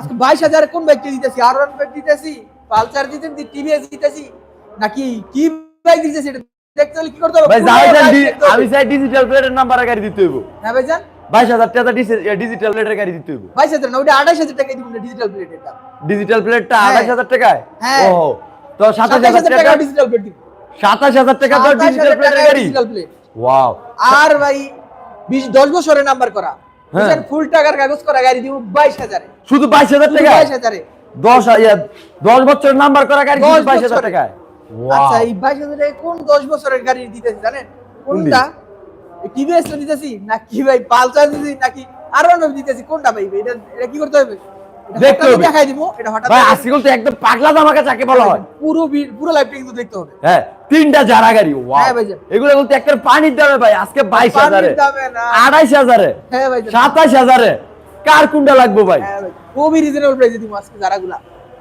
আজকে বাইশ হাজার কোন বাইকটা দিতেছি আর ওয়ান বাইক দিতেছি পালসার দিতেছি টিভিএস দিতেছি নাকি কি বাইক দিতেছি এটা দেখতে হলে কি করতে হবে? ভাই। আমি চাই ডিজিটাল প্লেটের নাম্বার গাড়ি দিতে হইব। হ্যাঁ ভাইজান? বাইশ হাজার টাকা ডিজিটাল প্লেটের গাড়ি দিতে হইব। বাইশ হাজার না ওটা আঠাশ হাজার টাকা দিব ডিজিটাল প্লেট এটা ডিজিটাল প্লেটটা। আঠাশ হাজার টাকায়? হ্যাঁ। ও তো সাতাশ হাজার টাকা ডিজিটাল প্লেট দিব। সাতাশ হাজার টাকা তো ডিজিটাল প্লেটের গাড়ি? ডিজিটাল প্লেট ওয়াও আর ভাই বিশ দশ বছরের নাম্বার করা। হ্যাঁ। ফুল টাকার কাগজ করা গাড়ি দিব বাইশ হাজারে। শুধু বাইশ হাজার টাকা বাইশ হাজারে। দশ হাজার দশ বছর নাম্বার করা গাড়ি দশ বাইশ হাজার বছরে। টাকায়? আচ্ছা এই বাইশ হাজারে কোন দশ বছরের গাড়ি দিতেছি জানেন? কোনটা? টিভিএস দিতেছি? নাকি ভাই পালসার দিতেছি? নাকি আর দিতেছি? কোনটা ভাই? এটা কি করতে হবে? দেখতে হবে। দেখাই দিব এটা হঠাৎ ভাই দেখাই তো একদম পাগলা জামাকা চাকে বলা হয়। পুরো পুরো লাইফটা কিন্তু দেখতে হবে। হ্যাঁ তিনটা যারা গাড়ি ওয়াও হ্যাঁ এগুলো বলতে একটা পানির দামে ভাই আজকে হ্যাঁ ভাই কার কোনটা লাগবে ভাই? খুবই রিজনেবল প্রাইসে দিব আজকে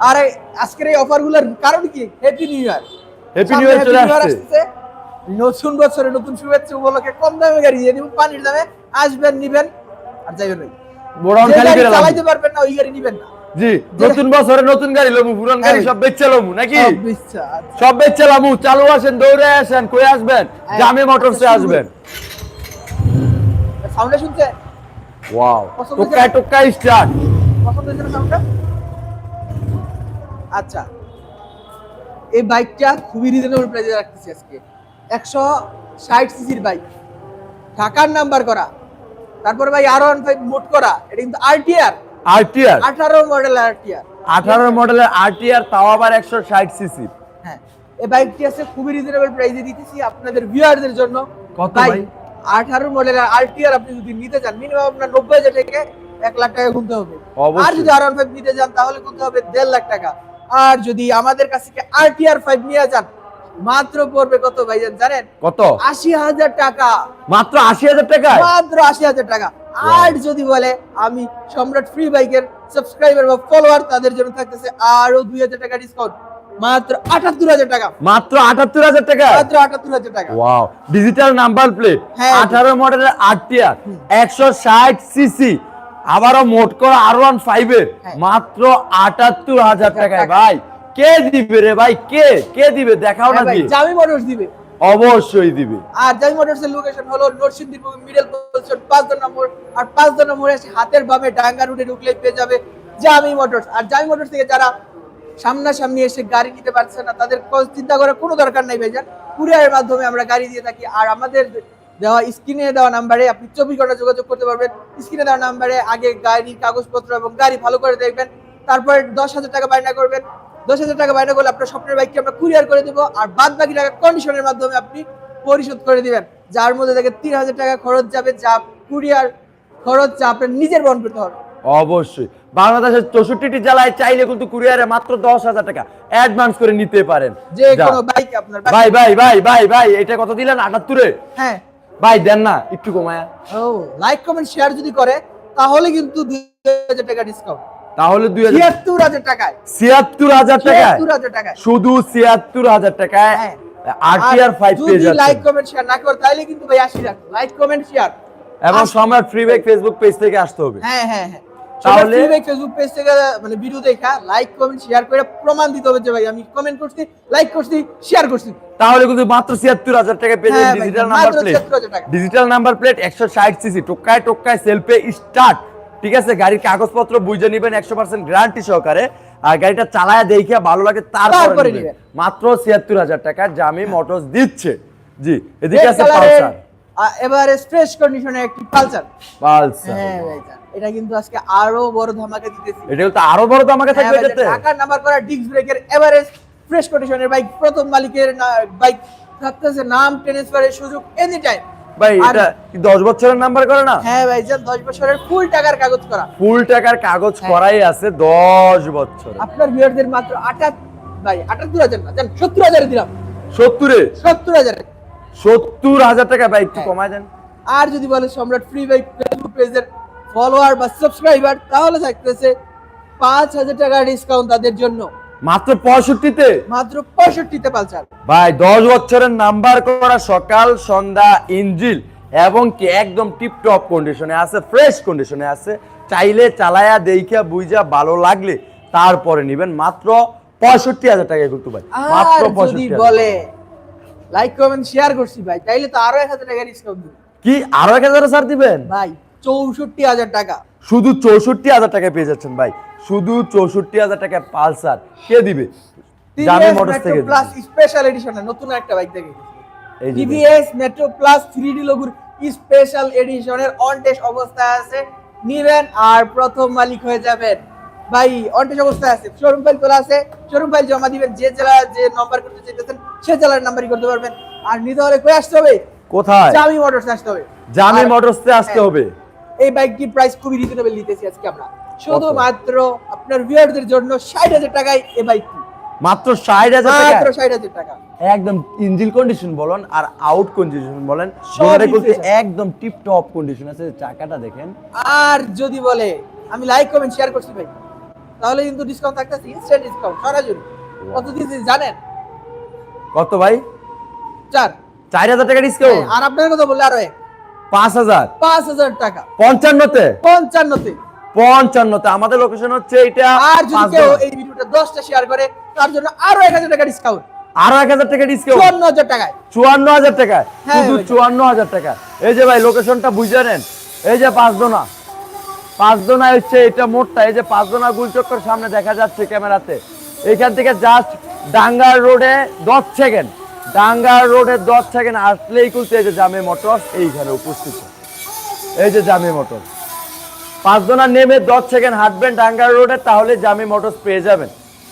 আর আজকের এই অফারগুলোর কারণ কি? Happy new year happy new year চলে আসছে। নতুন বছরে নতুন শুভেচ্ছা উপলক্ষে কম দামে গাড়ি দিয়ে দিব পানির দামে। আসবেন নিবেন আর যাইবেন বোড়াউন খালি করে লাভ চালাইতে পারবেন না ওই গাড়ি নিবেন না। জি নতুন বছরে নতুন গাড়ি লমু পুরান গাড়ি। সব বেচে লমু নাকি? সব বেচে লামু চালু আসেন দৌড়ে আসেন কই আসবেন? হ্যাঁ। জামে মোটরসে আসবেন। সাউন্ডে শুনছে? ওয়াও টোকা? টোকা স্টার্ট পছন্দ হয়েছে না সাউন্ডটা? আচ্ছা। এই বাইকটা খুবই রিজনেবল প্রাইসে রাখতেছি আজকে। একশো ষাট সিসির বাইক। ঢাকার নাম্বার করা। তারপর ভাই আর ওয়ান ফাইভ মোট করা এটা কিন্তু আরটিআর আরটিআর আঠারো মডেল আরটিআর 18 মডেলের আরটিআর তাও আবার 160 সিসি হ্যাঁ এই বাইকটি আছে খুবই রিজনেবল প্রাইসে দিতেছি আপনাদের ভিউয়ারদের জন্য। কত ভাই? আঠারো মডেলের আরটিআর আপনি যদি নিতে চান মিনিমাম আপনার নব্বই হাজার থেকে এক লাখ টাকা গুনতে হবে। আর যদি আর ওয়ান ফাইভ নিতে চান তাহলে গুনতে হবে দেড় লাখ টাকা। আর যদি আমাদের কাছ থেকে আরটিআর ফাইভ নিয়ে যান মাত্র পড়বে কত ভাইজান জানেন? কত? আশি হাজার টাকা। মাত্র 80000 টাকায়? মাত্র আশি হাজার টাকা। আর যদি বলে আমি সম্রাট ফ্রি বাইকের সাবস্ক্রাইবার বা ফলোয়ার তাদের জন্য থাকতেছে আরও দুই হাজার টাকা ডিসকাউন্ট মাত্র আটাত্তর হাজার টাকা। মাত্র 78000 টাকা মাত্র আটাত্তর হাজার টাকা। Wow digital number plate. 18 মডেলের আরটিআর 160 সিসি আবারও মোট করা আর1 5 এর। হ্যাঁ। মাত্র 78000 টাকায় ভাই। কে দিবে রে ভাই? কে? কে দিবে? দেখাও না হ্যাঁ দিয়ে। জামি মোটরস দিবে। অবশ্যই দিবে। আর জামি মোটরস এর লোকেশন হলো নরসিংদী মিডল পজিশন পাঁচ নম্বর আর পাঁচ নম্বর এসে হাতের বামে ডাঙ্গা রুটে ঢুকলে পেয়ে যাবে জামি মোটরস। আর জামি মোটরস থেকে যারা সামনাসামনি এসে গাড়ি নিতে পারছে না তাদের চিন্তা করার কোনো দরকার নাই ভাইজান। কুরিয়ারের মাধ্যমে আমরা গাড়ি দিয়ে থাকি। আর আমাদের দেওয়া স্ক্রিনে দেওয়া নাম্বারে আপনি চব্বিশ ঘণ্টা যোগাযোগ করতে পারবেন। স্ক্রিনে দেওয়া নাম্বারে আগে গাড়ির কাগজপত্র এবং গাড়ি ভালো করে দেখবেন। তারপর দশ হাজার টাকা বায়না করবেন। দশ হাজার টাকা বায়না করলে আপনার স্বপ্নের বাইকটি আমরা কুরিয়ার করে দেবো আর বাদ বাকি টাকা কন্ডিশনের মাধ্যমে আপনি পরিশোধ করে দিবেন যার মধ্যে থেকে তিন হাজার টাকা খরচ যাবে যা কুরিয়ার খরচ যা আপনার নিজের বহন করতে হবে। অবশ্যই। বাংলাদেশের চৌষট্টিটি জেলায় চাইলে কিন্তু কুরিয়ারে মাত্র দশ হাজার টাকা অ্যাডভান্স করে নিতে পারেন। যে কোনো বাইক আপনার ভাই ভাই ভাই ভাই ভাই এটা কত দিলেন আটাত্তরে? হ্যাঁ। ভাই দেন না একটু কমায়া। ও লাইক কমেন্ট শেয়ার যদি করে তাহলে কিন্তু দুই হাজার টাকা ডিসকাউন্ট তাহলে দুই ছিয়াত্তর হাজার টাকায়। ছিয়াত্তর হাজার টাকায়? টাকায়। শুধু ছিয়াত্তর হাজার টাকায়। আরটিআর ফাইভ পেয়ে যদি লাইক কমেন্ট শেয়ার না করে তাহলে কিন্তু ভাই আসি রাখ। লাইক কমেন্ট শেয়ার এবং সম্রাট ফ্রি ব্যাগ ফেসবুক পেজ থেকে আসতে হবে। হ্যাঁ হ্যাঁ হ্যাঁ। তাহলে- তাহলে ফেসবুক পেজ থেকে মানে ভিডিও দেখা লাইক কমেন্ট শেয়ার করে প্রমাণ দিতে হবে যে ভাই আমি কমেন্ট করছি লাইক করছি শেয়ার করছি। তাহলে কিন্তু মাত্র ছিয়াত্তর হাজার টাকা পেয়ে ডিজিটাল নাম্বার প্লেট 76,000 টাকা। ডিজিটাল নাম্বার প্লেট একশো ষাট সিসি টোকায় টোকায় সেলফে স্টার্ট ঠিক আছে গাড়ির কাগজপত্র বুঝে নিবেন একশো পার্সেন্ট গ্যারান্টি সহকারে। আর গাড়িটা চালায় দেখে ভালো লাগে তারপরে। মাত্র ছিয়াত্তর হাজার টাকা জামি মোটরস দিচ্ছে। জি এদিকে আছে পালসার। এবারে ফ্রেশ কন্ডিশনের একটি পালসার। পালসার হ্যাঁ ভাই এটা কিন্তু আজকে আরও বড় ধামাকা দিতেছি। এটা তো আরও বড় হ্যাঁ থাকবে জান, এটাতে। ঢাকার নাম্বার করা ডিস্ক ব্রেকের এভারেজ ফ্রেশ কন্ডিশনের বাইক প্রথম মালিকের বাইক থাকতেছে নাম ট্রান্সফারের সুযোগ এনি টাইম ভাই এটা কি দশ বছরের নাম্বার করে না? হ্যাঁ ভাই জান দশ বছরের ফুল টাকার কাগজ করা। ফুল টাকার কাগজ হ্যাঁ। করাই আছে দশ বছর আপনার ভিউয়ারদের মাত্র আটাত ভাই আটাত্তর হাজার না জান সত্তর হাজারে দিলাম। সত্তরে? সত্তর হাজারে। সত্তর হাজার টাকা ভাই একটু হ্যাঁ। কমায় দেন। আর যদি বলে সম্রাট ফ্রি বাইক ফেসবুক পেজের ফলোয়ার বা সাবস্ক্রাইবার তাহলে থাকতেছে পাঁচ হাজার টাকা ডিসকাউন্ট তাদের জন্য। মাত্র পঁয়ষট্টিতে? মাত্র পঁয়ষট্টিতে পালসার। ভাই দশ বছরের নাম্বার করা সকাল সন্ধ্যা ইঞ্জিল এবং কি একদম টিপ টপ কন্ডিশনে আছে ফ্রেশ কন্ডিশনে আছে। চাইলে চালায়া দেইখা বুঝা ভালো লাগলে তারপরে নিবেন। মাত্র পঁয়ষট্টি হাজার টাকায় কিন্তু ভাই। মাত্র পঁয়ষট্টি বলে লাইক কমেন্ট শেয়ার করছি ভাই তাইলে তো আরও এক হাজার টাকা ডিসকাউন্ট দিব কি আরও এক হাজার ছাড় দিবেন? ভাই চৌষট্টি হাজার টাকা। শুধু চৌষট্টি হাজার টাকায় পেয়ে যাচ্ছেন ভাই। শুধু চৌষট্টি হাজার টাকা পালসার। কে দিবে? জামি মোটরস থেকে প্লাস স্পেশাল এডিশনের নতুন একটা বাইক দেখে TVS Metro plus three D লোগোর special এডিশনের অন টেস্ট অবস্থায় আছে। নিবেন আর প্রথম মালিক হয়ে যাবেন। ভাই অন টেস্ট অবস্থায় আছে। শোরুম ফাইল তোলা আছে। শোরুম ফাইল জমা দিবেন। যে জেলা যে নাম্বার করতে চাইতেছেন সে জেলার নাম্বারই করতে পারবেন। আর নিতে হলে কই আসতে হবে? কোথায়? জামি মোটরস আসতে হবে। জামি আর- মোটরসে আসতে হ্যাঁ। হবে। এই বাইকটির প্রাইস খুবই রিজনেবল দিতেছি আজকে আমরা। শুধুমাত্র আপনার ভিউয়ারদের জন্য ষাট হাজার টাকায় এই বাইকটি মাত্র ষাট হাজার টাকা মাত্র ষাট হাজার টাকা। একদম ইঞ্জিন কন্ডিশন বলেন আর আউট কন্ডিশন বলেন একদম টিপ টপ কন্ডিশন আছে চাকাটা দেখেন। আর যদি বলে আমি লাইক কমেন্ট শেয়ার করছি ভাই তাহলে কিন্তু ডিসকাউন্ট থাকতেছে ইনস্ট্যান্ট ডিসকাউন্ট সরাসরি। কত দিয়েছি জানেন? কত ভাই? চার। চার হাজার টাকা ডিসকাউন্ট হ্যাঁ, আর আপনার কথা বললে আরও এক। পাঁচ হাজার। পাঁচ হাজার টাকা। পঞ্চান্নতে? পঞ্চান্নতে। পঞ্চান্নতে। আমাদের লোকেশন হচ্ছে এটা আর যদি কেউ এই ভিডিওটা দশটা শেয়ার করে তার জন্য আরও এক হাজার টাকা ডিসকাউন্ট আরও এক হাজার টাকা ডিসকাউন্ট চুয়ান্ন হাজার টাকায়। চুয়ান্ন হাজার টাকা শুধু ভাই। চুয়ান্ন হাজার টাকা এই যে ভাই লোকেশনটা বুঝে নেন। এই যে পাঁচদোনা পাঁচদোনা হচ্ছে এটা মোটটা। এই যে পাঁচদোনা গুলচক্কর সামনে দেখা যাচ্ছে ক্যামেরাতে। এইখান থেকে জাস্ট ডাঙ্গার রোডে দশ সেকেন্ড ডাঙ্গার রোডে দশ সেকেন্ড আসলেই খুলতে এই যে জামে মোটরস এইখানে উপস্থিত। এই যে জামে মোটর পাঁচদোনা নেমে দশ সেকেন্ড হাঁটবেন ডাঙ্গার রোডে তাহলে জামি মোটরস পেয়ে যাবেন।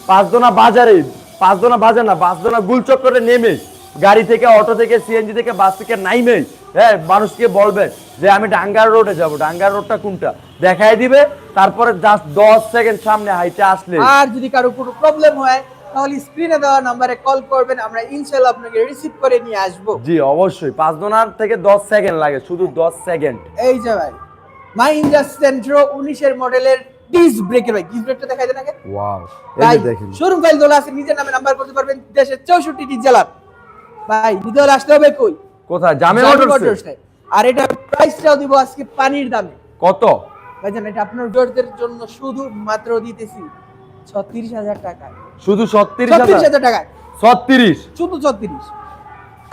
পাঁচদোনা বাজারে পাঁচদোনা বাজার না পাঁচদোনা গুলচক্করে নেমে গাড়ি থেকে অটো থেকে সিএনজি থেকে বাস থেকে নাইমেই হ্যাঁ মানুষকে বলবেন যে আমি ডাঙ্গার রোডে যাব। ডাঙ্গার রোডটা কোনটা? দেখাই দিবে তারপরে জাস্ট দশ সেকেন্ড সামনে হাইটে আসলে। আর যদি কারও কোনো প্রবলেম হয় তাহলে স্ক্রিনে দেওয়া নাম্বারে কল করবেন আমরা ইনশাল্লাহ আপনাকে রিসিভ করে নিয়ে আসব। জি অবশ্যই। পাঁচদোনার থেকে দশ সেকেন্ড লাগে শুধু দশ সেকেন্ড। এই যে ভাই। মাইন্ডা সেন্ট্রো উনিশের মডেলের ডিস্ক ব্রেকের ভাই ডিস্ক ব্রেকটা দেখাই দেন আগে। ওয়াও এই দেখেন। শোরুম ফাইল আছে নিজের নামে নাম্বার করতে পারবেন দেশের চৌষট্টি জেলার। ভাই নিতে হলে আসতে হবে কই? কোথায়? জামে মোটরস। আর এটা প্রাইসটাও দিব আজকে পানির দামে। কত? ভাইজান এটা আপনার ভিউয়ারদের জন্য শুধু মাত্র দিতেছি ছত্রিশ হাজার টাকা শুধু ছত্রিশ ছত্রিশ হাজার হাজার টাকায়। ছত্রিশ? শুধু ছত্রিশ।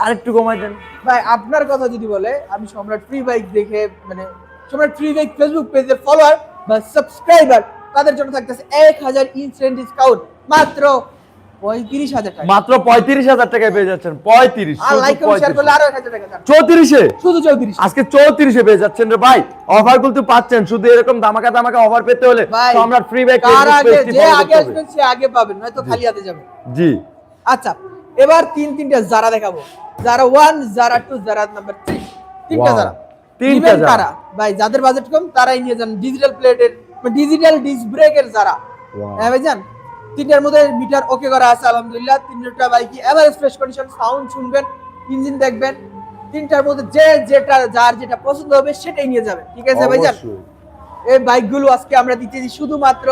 আরেকটু কমাই দেন। ভাই আপনার কথা যদি বলে আমি সম্রাট ফ্রি বাইক দেখে মানে সম্রাট ফ্রি বাইক ফেসবুক পেজের ফলোয়ার বা সাবস্ক্রাইবার তাদের জন্য থাকতেছে এক হাজার ইনস্ট্যান্ট ডিসকাউন্ট মাত্র পঁয়ত্রিশ হাজার টাকা। মাত্র পঁয়ত্রিশ হাজার টাকায় পেয়ে যাচ্ছেন। পঁয়ত্রিশ আর লাইক শেয়ার করলে আরও এক হাজার টাকা চৌত্রিশে? শুধু চৌত্রিশ। আজকে চৌত্রিশে পেয়ে যাচ্ছেন রে ভাই। অফার কিন্তু পাচ্ছেন। শুধু এরকম ধামাকা ধামাকা অফার পেতে হলে সম্রাট ফ্রি ব্যাগ যে আগে আসবেন সে আগে পাবেন নয়তো খালি হাতে যাবেন জি। আচ্ছা এবার তিন তিনটা যারা দেখাবো। যারা ওয়ান যারা টু যারা নাম্বার থ্রি তিনটা. যারা। তিনটা। কারা ভাই যাদের বাজেট কম তারাই নিয়ে যান ডিজিটাল প্লেটের ডিজিটাল ডিস্ক ব্রেকের যারা। হ্যাঁ ভাইজান? তিনটার মধ্যে মিটার ওকে করা আছে আলহামদুলিল্লাহ। তিনটা বাইকই এভারেজ ফ্রেশ কন্ডিশন সাউন্ড শুনবেন ইঞ্জিন দেখবেন। তিনটার মধ্যে যে যেটা যার যেটা পছন্দ হবে সেটাই নিয়ে যাবেন। ঠিক আছে ভাইজান? এই বাইকগুলো আজকে আমরা দিতেছি শুধুমাত্র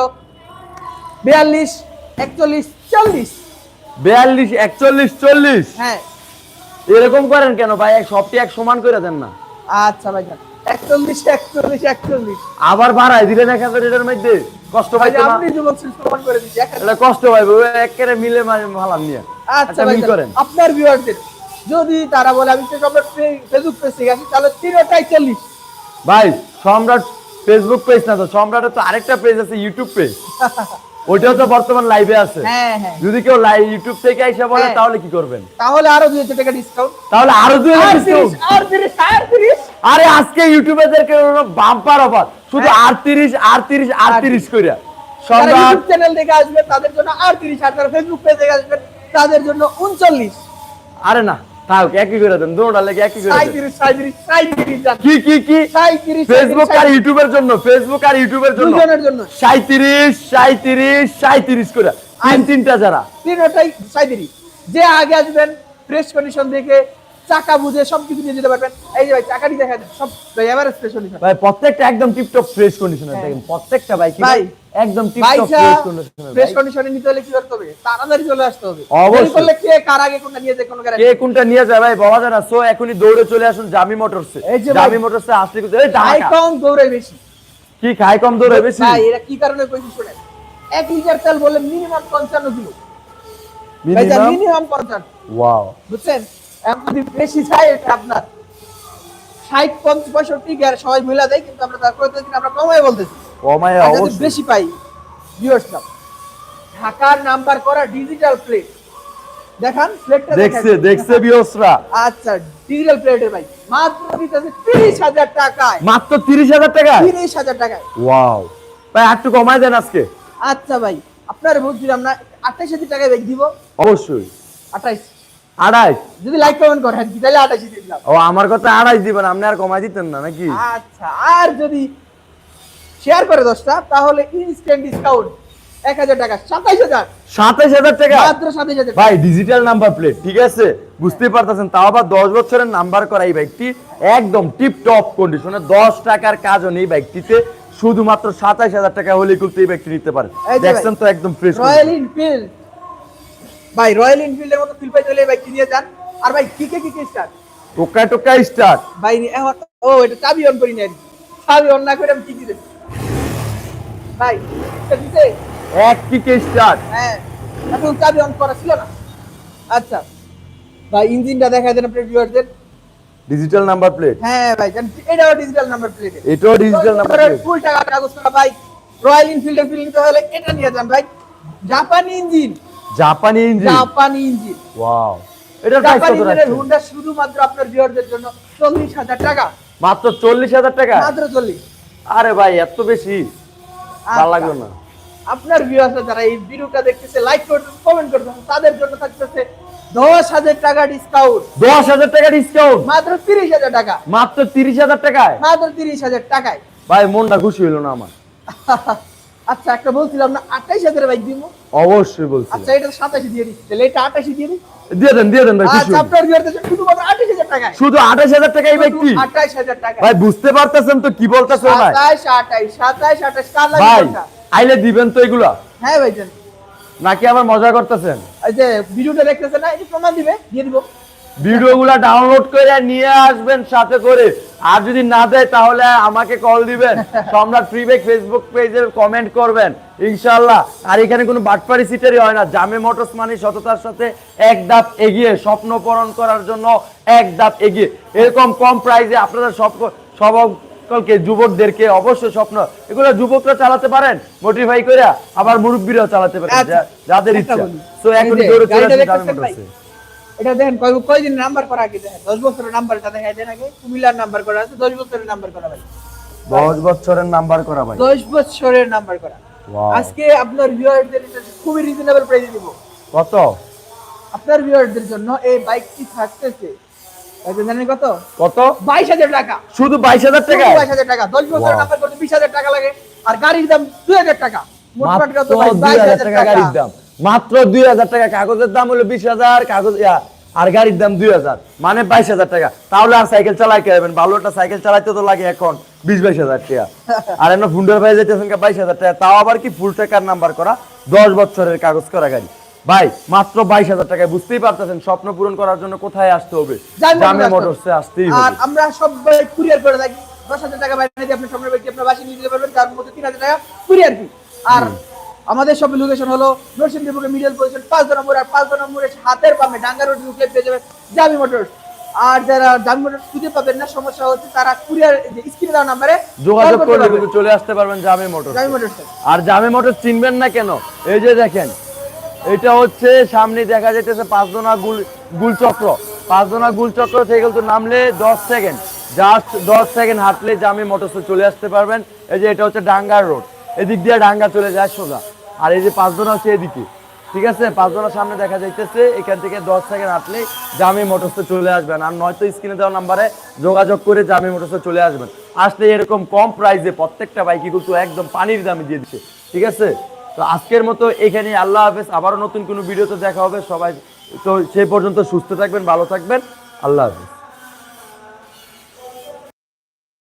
বিয়াল্লিশ একচল্লিশ চল্লিশ। বিয়াল্লিশ একচল্লিশ চল্লিশ? হ্যাঁ। এরকম করেন কেন? ভাই এক সবটি এক সমান করে দেন না। আচ্ছা ভাইজান একচল্লিশ একচল্লিশ একচল্লিশ। আবার বাড়াই দিলেন এক হাজার এটার মধ্যে? কষ্ট ভাই আপনি যুবক প্রমাণ করে দিচ্ছি এটা কষ্ট পাইবে একেবারে মিলে মালাম নিয়ে। আচ্ছা আচ্ছা ভাইজান করেন। আপনার ভিউয়ারদের যদি তারা বলে আমি তো সব ফেসবুক পেজ থেকে আসি তাহলে তিনটাই চল্লিশ। ভাই সম্রাট ফেসবুক পেজ না তো সম্রাটের তো আরেকটা পেজ আছে ইউটিউব পেজ ওইটাও তো বর্তমান লাইভে আছে। হ্যাঁ হ্যাঁ। যদি কেউ লাইভ ইউটিউব থেকে এসে বলে হ্যাঁ। তাহলে কি করবেন? তাহলে আরও দুই হাজার টাকা ডিসকাউন্ট তাহলে আরও দুই হাজার আর আজকে ইউটিউবারদেরকে বাম্পার অফার শুধু হ্যাঁ। আটত্রিশ আটত্রিশ আটত্রিশ কইরা। যারা সম্রাট ইউটিউব চ্যানেল থেকে আসবে তাদের জন্য আর তিরিশ আর যারা ফেসবুক পেজ থেকে আসবেন তাদের জন্য উনচল্লিশ। আরে না। থাক একই করে দেন দুটোটা লেগে একই করে দেন। সাঁত্রিশ সাঁত্রিশ সাঁত্রিশ যান কি কি কি? ফেসবুক আর ইউটিউবের জন্য ফেসবুক আর ইউটিউবের জন্য। দুজনের জন্য। সাঁত্রিশ সাঁত্রিশ সাঁত্রিশ করে। তিন তিনটা যারা। তিনটাই যে আগে আসবেন প্রেস কন্ডিশন দেখে চাকা বুঝে সব কিছু নিয়ে যেতে পারবেন। এই যে ভাই চাকাটি দেখা সব এভারেজ ফ্রেশ কন্ডিশন ভাই প্রত্যেকটা একদম টিপটপ ফ্রেশ কন্ডিশনে দেখেন প্রত্যেকটা বাইক ভাই, একদম টিপটপ ফ্রেশ কন্ডিশনে ফ্রেশ কন্ডিশনে নিতে হলে কি করতে হবে? তাড়াতাড়ি চলে আসতে হবে। অবশ্যই। করলে কে কার আগে কোনটা নিয়ে যায় কোনো কে কোনটা নিয়ে যায় ভাই সো এখনই দৌড়ে চলে আসুন জামি মোটরসে এই যে জামি মোটরসে আসলে কিন্তু এই কম দৌড়ে বেশি। কি খায় কম দৌড়ে বেশি? ভাই এরা কি কারণে কইছি শুনেন? এক লিটার তেল বলে মিনিমাম পঞ্চান্ন কিলো। মিনিমাম মিনিমাম পঞ্চান্ন। ওয়াও বুঝছেন? এখন বেশি চাই এটা আপনার ষাট পঁয়ষট্টি সবাই মিলা দেয় কিন্তু আমরা তার আমরা কমাই বলতেছি। কমাই বেশি পাই ভিউয়ার্সরা ঢাকার নাম্বার করা ডিজিটাল প্লেট দেখান প্লেটটা দেখছে দেখছে ভিউয়ার্সরা আচ্ছা ডিজিটাল প্লেটের ভাই। মাত্র দিতেছে হাজার টাকায়। মাত্র 30000 টাকা 30000 টাকায়। ওয়াও। ভাই একটু কমায় দেন আজকে। আচ্ছা ভাই আপনার বুঝ আমরা আঠাইশ হাজার টাকায় বেচ দিব। অবশ্যই। 28 বুঝতে পারতেছেন তাও আবার দশ বছরের নাম্বার করা এই বাইকটি একদম টিপ টপ কন্ডিশনে দশ টাকার কাজও নেই বাইকটিতে শুধুমাত্র সাতাইশ হাজার টাকা হলে কিন্তু এই ব্যক্তি নিতে পারে। দেখছেন তো একদম ফ্রেশ রয়্যাল এনফিল্ড ভাই রয়্যাল এনফিল্ডের মতো ফিল পাই চলে বাইক নিয়ে যান। আর ভাই কিকে কিকে স্টার্ট টোকা টোকা স্টার্ট ভাই এখন ও এটা চাবি অন করি না। চাবি অন না করে আমি কি দিতে ভাই এটা দিতে? এক কিকে স্টার্ট হ্যাঁ। এখন চাবি অন করা ছিল না। আচ্ছা। ভাই ইঞ্জিনটা দেখাই দেন আপনার ভিউয়ারদের ডিজিটাল নাম্বার প্লেট হ্যাঁ ভাই জান এটাও ডিজিটাল নাম্বার প্লেট এটাও ডিজিটাল নাম্বার প্লেট ফুল টাকা কাগজ করা ভাই রয়্যাল এনফিল্ডের ফিল নিতে হলে এটা নিয়ে যান ভাই। জাপানি ইঞ্জিন জাপানি ইঞ্জিন? জাপানি ইঞ্জিন। ওয়াও। এটার প্রাইস কত ইঞ্জিনের রাখছেন? হুন্ডা শুধুমাত্র আপনার ভিউয়ারদের জন্য চল্লিশ হাজার টাকা। মাত্র চল্লিশ হাজার টাকা? মাত্র চল্লিশ। আরে ভাই এত বেশি? ভালো আচ্ছা। লাগল না। আপনার ভিউয়ার্সরা যারা এই ভিডিওটা দেখতেছে লাইক করতেছে কমেন্ট করতেছে তাদের জন্য থাকতেছে দশ হাজার টাকা ডিসকাউন্ট দশ হাজার টাকা ডিসকাউন্ট মাত্র তিরিশ হাজার টাকা। মাত্র তিরিশ হাজার টাকায়? মাত্র তিরিশ হাজার টাকায়। ভাই মনটা খুশি হইল না আমার। আচ্ছা একটা বলছিলাম না আঠাইশ হাজার বাইক দিব অবশ্যই বলছি আচ্ছা এটা সাতাশি দিয়ে দিচ্ছি। তাহলে এটা আঠাশি দিয়ে দিই? দিয়ে দেন দিয়ে দেন ভাই আচ্ছা আঠাশ হাজার টাকায়? শুধু আঠাশ হাজার টাকা এই ব্যক্তি আঠাইশ হাজার টাকা ভাই বুঝতে পারতেছেন তো কি বলতেছে ভাই সাতাইশ আঠাইশ সাতাইশ আঠাইশ কার ভাই আইলে দিবেন তো এগুলা? হ্যাঁ নাকি আবার মজা করতেছেন? এই যে ভিডিওটা দেখতেছে না এই প্রমাণ দিবে দিয়ে দিব। ভিডিওগুলা ডাউনলোড করে নিয়ে আসবেন সাথে করে। আর যদি না দেয় তাহলে আমাকে কল দিবেন। সম্রাট ফ্রিবেক ফেসবুক পেজে কমেন্ট করবেন। ইনশাআল্লাহ। আর এখানে কোনো বাটপারি সিটারই হয় না। জামে মোটরস মানে সততার সাথে এক ধাপ এগিয়ে স্বপ্ন পূরণ করার জন্য এক ধাপ এগিয়ে। এরকম কম প্রাইসে আপনারা সব সব সকলকে যুবকদেরকে অবশ্যই স্বপ্ন। এগুলো যুবকরা চালাতে পারেন মোটিফাই করে আবার মুরব্বীরাও চালাতে পারেন আচ্ছা, যাদের ইচ্ছা। তো এখন এটা দেখেন কয় কয়দিন নাম্বার করা আগে দেখেন? দশ বছরের নাম্বারটা দেখাই দেন আগে। কুমিল্লার নাম্বার করা আছে দশ বছরের নাম্বার করা ভাই। দশ বছরের নাম্বার করা ভাই। দশ বছরের নাম্বার করা. আজকে আপনার ভিউয়ারদের খুবই রিজনেবল প্রাইসে দিব। কত? আপনার ভিউয়ারদের জন্য এই বাইকটি থাকতেছে কত জানেন কত? কত? বাইশ হাজার টাকা। শুধু বাইশ হাজার টাকা? বাইশ হাজার টাকা। দশ বছরের নাম্বার করতে বিশ হাজার টাকা লাগে আর গাড়ির দাম দুই হাজার টাকা। মাত্র দুই 22,000 হাজার টাকা গাড়ির দাম। মাত্র দুই হাজার টাকা। কাগজের দাম হলো বিশ হাজার কাগজ আর গাড়ির দাম দুই হাজার। মানে বাইশ হাজার টাকা। তাহলে আর সাইকেল চালাই যাবেন ভালো একটা সাইকেল চালাইতে তো লাগে এখন বিশ বাইশ হাজার টাকা। আর এমন ফুন্ডার ভাই যাইতেছেন বাইশ হাজার টাকা। তাও আবার কি ফুল টাকার নাম্বার করা? দশ বছরের কাগজ করা গাড়ি। ভাই মাত্র বাইশ হাজার টাকায় বুঝতেই পারতেছেন স্বপ্ন পূরণ করার জন্য কোথায় আসতে হবে? জামে মোটরসে আসতেই আর আমরা সবাই কুরিয়ার করে থাকি। দশ হাজার টাকা বাইরে দিয়ে সামনে ব্যক্তি আপনার বাসে নিয়ে যেতে পারবেন। তার মধ্যে তিন হাজার টাকা কুরিয়ার ফি আর আমাদের সব লোকেশন হলো নরসিংদীপুরে মিডল পজিশন পাঁচ দু নম্বর আর পাঁচ দু নম্বরে হাতের পামে ডাঙ্গা রোড ঢুকলে পেয়ে যাবেন জামি মোটরস আর যারা জামি মোটরস খুঁজে পাবেন না সমস্যা হচ্ছে তারা কুরিয়ার স্ক্রিনে দেওয়া নাম্বারে যোগাযোগ করলে কিন্তু চলে আসতে পারবেন জামে মোটর জামি মোটরস আর জামে মোটর চিনবেন না কেন? এই যে দেখেন এটা হচ্ছে সামনে দেখা যাইতেছে পাঁচদোনা গুল গুলচক্র। পাঁচদোনা গুলচক্র থেকে কিন্তু নামলে দশ সেকেন্ড জাস্ট দশ সেকেন্ড হাঁটলে জামে মোটরসে চলে আসতে পারবেন। এই যে এটা হচ্ছে ডাঙ্গার রোড এদিক দিয়ে ডাঙ্গা চলে যায় সোজা। আর এই যে পাঁচদোনা হচ্ছে এদিকে। ঠিক আছে? পাঁচজনের সামনে দেখা যাইতেছে, এখান থেকে দশ সেকেন্ড হাঁটলে জামি মোটরসে চলে আসবেন। আর নয়তো স্ক্রিনে দেওয়া নাম্বারে যোগাযোগ করে জামি মোটরসে চলে আসবেন। আসলে এরকম কম প্রাইসে প্রত্যেকটা বাইকই কিন্তু একদম পানির দামে দিয়ে দিচ্ছে। ঠিক আছে? তো আজকের মতো এখানে আল্লাহ হাফেজ। আবারও নতুন কোনো ভিডিওতে দেখা হবে। সবাই তো সেই পর্যন্ত সুস্থ থাকবেন, ভালো থাকবেন। আল্লাহ হাফেজ।